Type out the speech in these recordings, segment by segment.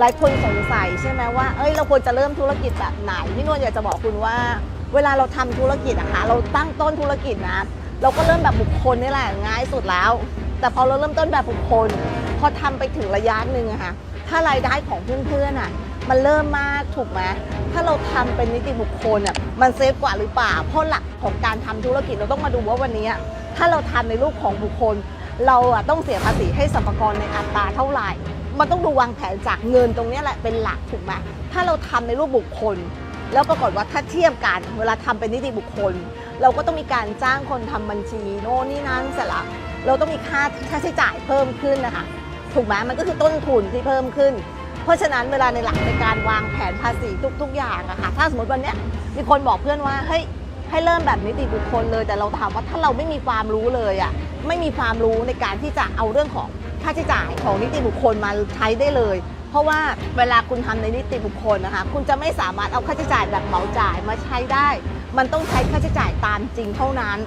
หลายคนสงสัยใช่ไหมว่า เอ้ย เราควรจะเริ่มธุรกิจแบบไหน พี่นวลอยากจะบอกคุณว่า เวลาเราทำธุรกิจอะคะเราตั้งต้นธุรกิจนะ เราก็เริ่มแบบบุคคลนี่แหละง่ายสุดแล้ว แต่พอเราเริ่มต้นแบบบุคคล พอทำไปถึงระยะหนึ่งอะค่ะ ถ้ารายได้ของเพื่อนๆอะมันเริ่มมากถูกไหมถ้าเราทำเป็นนิติบุคคลอะมันเซฟกว่าหรือเปล่า เพราะหลักของการทำธุรกิจเราต้องมาดูว่าวันนี้ ถ้าเราทำในรูปของบุคคล เราอะต้องเสียภาษีให้สรรพากรในอัตราเท่าไหร่ มันต้องดูวางแผนจากเงินตรงนี้แหละเป็นหลักถูกไหมถ้าเราทำในรูปบุคคล แล้วปรากฏว่าถ้าเทียบกันเวลาทำเป็นนิติบุคคล เราก็ต้องมีการจ้างคนทำบัญชีโน่นนี่นั่นเสร็จละเราต้องมีค่าค่าใช้จ่ายเพิ่มขึ้นนะคะถูกไหมมันก็คือต้นทุนที่เพิ่มขึ้น เพราะฉะนั้นเวลาในหลักในการวางแผนภาษีทุก ๆ อย่างอะค่ะถ้าสมมติวันนี้มีคนบอกเพื่อนว่าเฮ้ยให้เริ่มแบบนิติบุคคลเลย แต่เราถามว่าถ้าเราไม่มีความรู้เลยอะไม่มีความรู้ในการที่จะเอาเรื่องของ ค่าใช้จ่ายของนิติบุคคลมาใช้ได้เลย เพราะว่าเวลาคุณทำในนิติบุคคลนะคะ คุณจะไม่สามารถเอาค่าใช้จ่ายแบบเหมาจ่ายมาใช้ได้ มันต้องใช้ค่าใช้จ่ายตามจริงเท่านั้น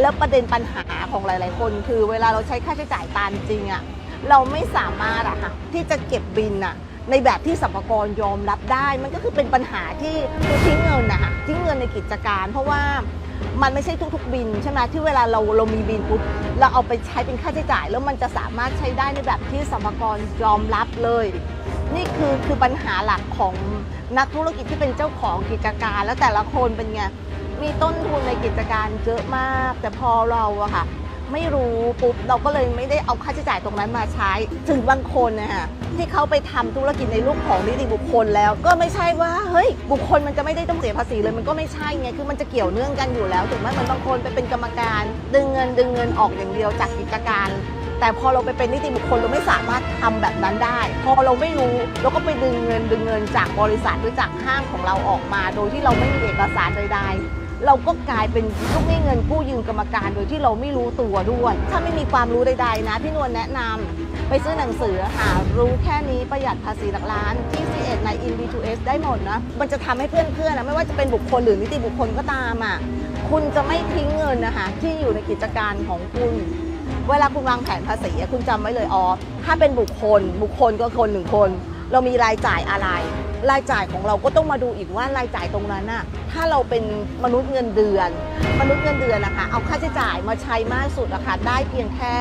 แล้วประเด็นปัญหาของหลาย ๆ คน คือเวลาเราใช้ค่าใช้จ่ายตามจริงอะเราไม่สามารถอะค่ะที่จะเก็บบินอะในแบบที่สรรพากรยอมรับได้ มันก็คือเป็นปัญหาที่ทิ้งเงินนะคะทิ้งเงินในกิจการ เพราะว่า มันไม่ใช่ทุกๆบินใช่ไหมที่เวลาเราเรามีบินปุ๊บเราเอาไปใช้เป็นค่าใช้จ่าย แล้วมันจะสามารถใช้ได้ในแบบที่สรรพากรยอมรับเลย นี่คือคือปัญหาหลักของนักธุรกิจที่เป็นเจ้าของกิจการ แล้วแต่ละคนเป็นไงมีต้นทุนในกิจการเยอะมาก แต่พอเราอะค่ะ ไม่รู้ปุ๊บเราก็เลยไม่ได้เอาค่าใช้จ่ายตรงนั้นมาใช้ ถึงบางคนนะฮะ ที่เขาไปทำธุรกิจในรูปของนิติบุคคลแล้ว ก็ไม่ใช่ว่าเฮ้ยบุคคลมันจะไม่ได้ต้องเสียภาษีเลยมันก็ไม่ใช่ไงคือมันจะเกี่ยวเนื่องกันอยู่แล้วถูกไหมเหมือนบางคนไปเป็นกรรมการ ดึงเงินดึงเงินออกอย่างเดียวจากกิจการแต่พอเราไปเป็นนิติบุคคลเราไม่สามารถทำแบบนั้นได้ พอเราไม่รู้เราก็ไปดึงเงินดึงเงินจากบริษัทหรือจากห้างของเราออกมา โดยที่เราไม่มีเอกสารใดๆ เราก็กลายเป็นลูกหนี้เงินกู้ยืมกรรมการโดยที่เราไม่รู้ตัวด้วย ถ้าไม่มีความรู้ใดๆนะ พี่นวลแนะนำไปซื้อหนังสือหารู้แค่นี้ประหยัดภาษีหลักล้านที่ c 1 ใน in B2S ได้หมดนะ มันจะทำให้เพื่อนๆนะไม่ว่าจะเป็นบุคคลหรือนิติบุคคลก็ตามอะคุณจะไม่ทิ้งเงินนะคะที่อยู่ในกิจการของคุณ เวลาคุณวางแผนภาษีคุณจำไว้เลยอ๋อถ้าเป็นบุคคล บุคคลก็คนหนึ่งคน เรามีรายจ่ายอะไร รายจ่ายของเราก็ต้องมาดูอีกว่ารายจ่ายตรงนั้นน่ะถ้าเราเป็นมนุษย์เงินเดือน มนุษย์เงินเดือนนะคะเอาค่าใช้จ่ายมาใช้มากสุดนะคะได้เพียงแค่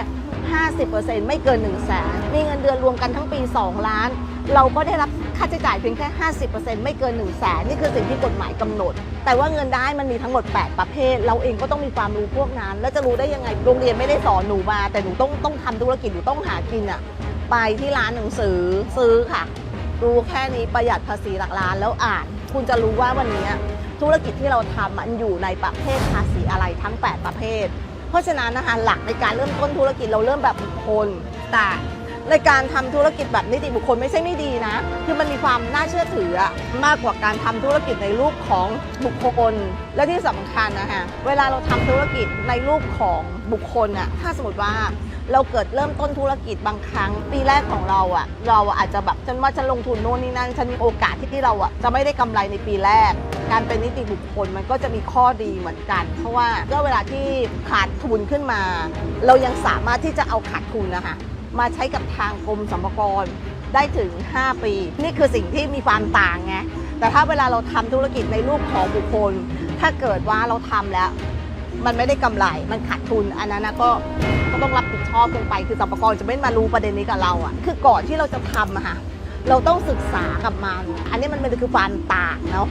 50%ไม่เกิน1นึ่งแสนมีเงินเดือนรวมกันทั้งปี 2 ล้าน เราก็ได้รับค่าใช้จ่ายเพียงแค่ 50%ไม่เกิน1นึ่งแสนนี่คือสิ่งที่กฎหมายกำหนด แต่ว่าเงินได้มันมีทั้งหมด 8 ประเภท เราเองก็ต้องมีความรู้พวกนั้น แล้วจะรู้ได้ยังไงโรงเรียนไม่ได้สอนหนูมา แต่หนูต้องต้องทำธุรกิจหนูต้องหากินอะไปที่ร้านหนังสือซื้อค่ะ รู้แค่นี้ประหยัดภาษีหลักล้านแล้วอ่าน คุณจะรู้ว่าวันนี้ธุรกิจที่เราทำมันอยู่ในประเภทภาษีอะไรทั้ง 8 ประเภท เพราะฉะนั้นนะคะหลักในการเริ่มต้นธุรกิจเราเริ่มแบบบุคคลแต่ในการทำธุรกิจแบบนิติบุคคลไม่ใช่ไม่ดีนะ คือมันมีความน่าเชื่อถือมากกว่าการทำธุรกิจในรูปของบุคคล และที่สำคัญนะคะเวลาเราทำธุรกิจในรูปของบุคคลอะถ้าสมมติว่า เราเกิดเริ่มต้นธุรกิจบางครั้ง ปีแรกของเราอะเราอาจจะแบบฉันว่าฉันลงทุนโน่นนี่นั่นฉันมีโอกาสที่ที่เราอะจะไม่ได้กำไรในปีแรก การเป็นนิติบุคคลมันก็จะมีข้อดีเหมือนกัน เพราะว่าก็เวลาที่ขาดทุนขึ้นมา เรายังสามารถที่จะเอาขาดทุนนะคะมาใช้กับทางกรมสรรพากรได้ถึง 5 ปี นี่คือสิ่งที่มีความต่างไงแต่ถ้าเวลาเราทำธุรกิจในรูปของบุคคล ถ้าเกิดว่าเราทำแล้ว มันไม่ได้กำไร มันขาดทุน อันนั้นนะก็ก็ต้องรับผิดชอบลงไป คือสรรพากรจะไม่มารู้ประเด็นนี้กับเราอะคือก่อนที่เราจะทำอะค่ะ เราต้องศึกษากับมัน อันนี้มันเป็นคือความต่างเนาะ